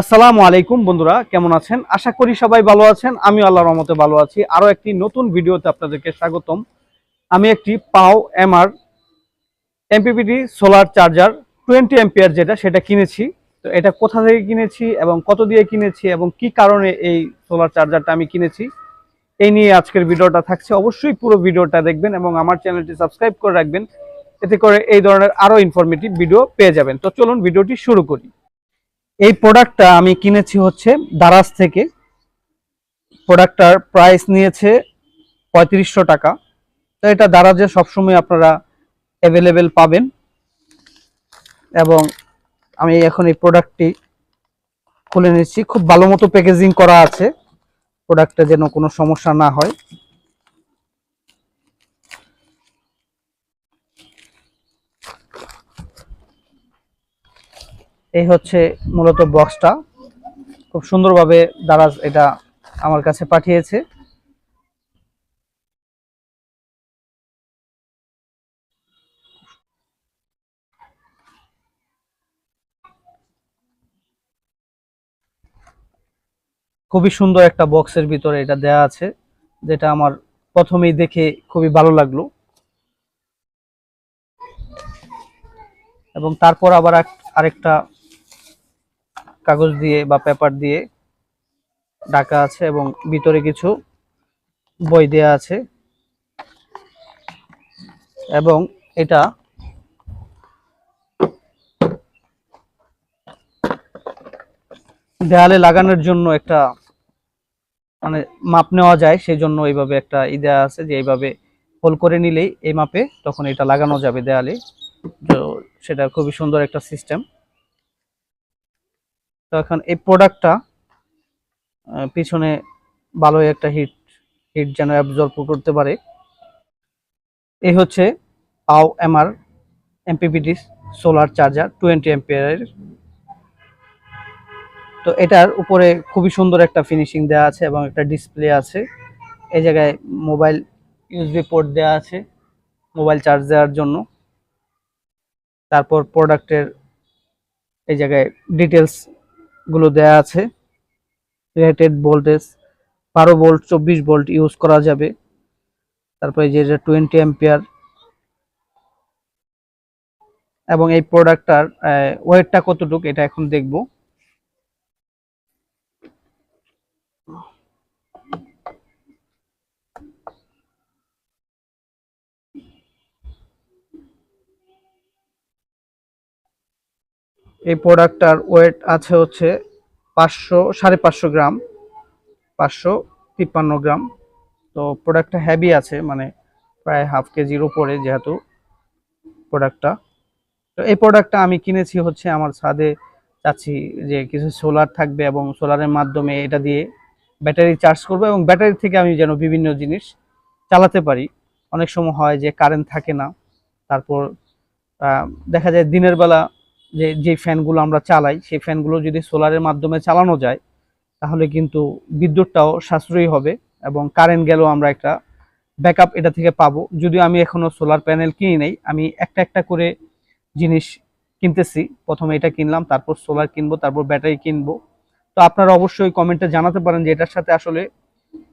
আসসালামু আলাইকুম বন্ধুরা, কেমন আছেন? আশা করি সবাই ভালো আছেন। আমি আল্লাহর রহমতে ভালো আছি। আরও একটি নতুন ভিডিওতে আপনাদেরকে স্বাগতম। আমি একটি pow MR MPPT solar charger, twenty ampere যেটা, সেটা কিনেছি। তো এটা কোথা থেকে কিনেছি এবং কত দিয়ে কিনেছি এবং কি কারণে এই সোলার চার্জারটা আমি কিনেছি, এই নিয়ে আজকের ভিডিওটা থাকছে। অবশ্যই পুরো ভিডিওটা দেখবেন এবং আমার চ্যানেলটি সাবস্ক্রাইব করে রাখবেন। এতে করে এই ধরনের আরও ইনফরমেটিভ ভিডিও পেয়ে যাবেন। তো চলুন ভিডিওটি শুরু করি। এই প্রোডাক্টটা আমি কিনেছি হচ্ছে দারাজ থেকে। প্রোডাক্টটার প্রাইস নিয়েছে পঁয়ত্রিশশো টাকা। তো এটা দারাজে সবসময় আপনারা অ্যাভেলেবেল পাবেন। এবং আমি এখন এই প্রোডাক্টটি খুলে নিচ্ছি। খুব ভালো মতো প্যাকেজিং করা আছে। প্রোডাক্টে যেন কোনো সমস্যা না হয়। এই হচ্ছে মূলত বক্সটা। খুব সুন্দরভাবে দারাজ এটা আমার কাছে পাঠিয়েছে। খুবই সুন্দর একটা বক্সের ভিতরে এটা দেয়া আছে, যেটা আমার প্রথমেই দেখে খুবই ভালো লাগল। এবং তারপর আবার আরেকটা কাগজ দিয়ে বা পেপার দিয়ে ঢাকা আছে এবং ভিতরে কিছু বই দেয়া আছে। এবং এটা দেয়ালে লাগানোর জন্য একটা মানে মাপ নেওয়া যায় সেই জন্য এইভাবে একটা ই দেওয়া আছে যে এইভাবে হোল করে নিলেই এই মাপে তখন এটা লাগানো যাবে দেয়ালে। তো সেটা খুবই সুন্দর একটা সিস্টেম তো এখন এই প্রোডাক্টটা পিছনে ভালোই একটা হিট হিট যেন অ্যাবজর্ব করতে পারে। এই হচ্ছে pow MR MPPT solar charger twenty এম্পিয়ারের তো এটার উপরে খুবই সুন্দর একটা ফিনিশিং দেওয়া আছে এবং একটা ডিসপ্লে আছে। এই জায়গায় মোবাইল ইউএসবি পোর্ট দেওয়া আছে মোবাইল চার্জ দেওয়ার জন্য। তারপর প্রোডাক্টের এই জায়গায় ডিটেলস গুলো দেয়া আছে। রেটেড ভোল্টেজ, বারো ভোল্ট, চব্বিশ ভোল্ট ইউজ করা যাবে। তারপরে যে টোয়েন্টি অ্যাম্পিয়ার এবং এই প্রোডাক্টটার ওয়েটটা কতটুক, এটা এখন দেখব। এই প্রোডাক্টটার ওয়েট আছে হচ্ছে পাঁচশো, সাড়ে পাঁচশো গ্রাম, পাঁচশো তিপ্পান্ন গ্রাম। তো প্রোডাক্টটা হ্যাভি আছে মানে প্রায় হাফ কেজির উপরে যেহেতু প্রোডাক্টটা। তো এই প্রোডাক্টটা আমি কিনেছি হচ্ছে আমার ছাদে, চাচ্ছি যে কিছু সোলার থাকবে এবং সোলারের মাধ্যমে এটা দিয়ে ব্যাটারি চার্জ করব এবং ব্যাটারি থেকে আমি যেন বিভিন্ন জিনিস চালাতে পারি। অনেক সময় হয় যে কারেন্ট থাকে না, তারপর দেখা যায় দিনের বেলা যে যে ফ্যানগুলো আমরা চালাই, সেই ফ্যানগুলো যদি সোলারের মাধ্যমে চালানো যায়, তাহলে কিন্তু বিদ্যুৎটাও সাশ্রয়ী হবে এবং কারেন্ট গেলেও আমরা একটা ব্যাকআপ এটা থেকে পাবো। যদিও আমি এখনও সোলার প্যানেল কিনি নাই, আমি একটা একটা করে জিনিস কিনতেছি। প্রথমে এটা কিনলাম, তারপর সোলার কিনবো, তারপর ব্যাটারি কিনবো। তো আপনারা অবশ্যই কমেন্টে জানাতে পারেন যে এটার সাথে আসলে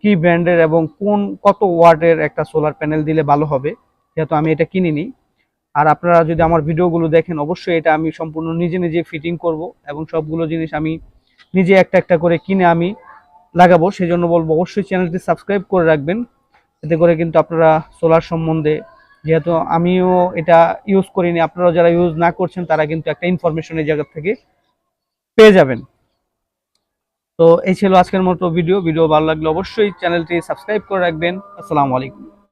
কি ব্র্যান্ডের এবং কোন, কত ওয়াটের একটা সোলার প্যানেল দিলে ভালো হবে। যেহেতু আমি এটা কিনিনি আর আপনারা যদি আমার ভিডিওগুলো দেখেন, অবশ্যই এটা আমি সম্পূর্ণ নিজে নিজে ফিটিং করব এবং সবগুলো জিনিস আমি নিজে একটা একটা করে কিনে আমি লাগাবো। সেই জন্য বলব, অবশ্যই চ্যানেলটি সাবস্ক্রাইব করে রাখবেন। এতে করে কিন্তু আপনারা সোলার সম্বন্ধে, যেহেতু আমিও এটা ইউজ করিনি আপনারা যারা ইউজ না করছেন, তারা কিন্তু একটা ইনফরমেশন এই জায়গা থেকে পেয়ে যাবেন। তো এই ছিল আজকের মতো ভিডিও ভিডিও ভালো লাগলে অবশ্যই চ্যানেলটি সাবস্ক্রাইব করে রাখবেন। আসসালামু আলাইকুম।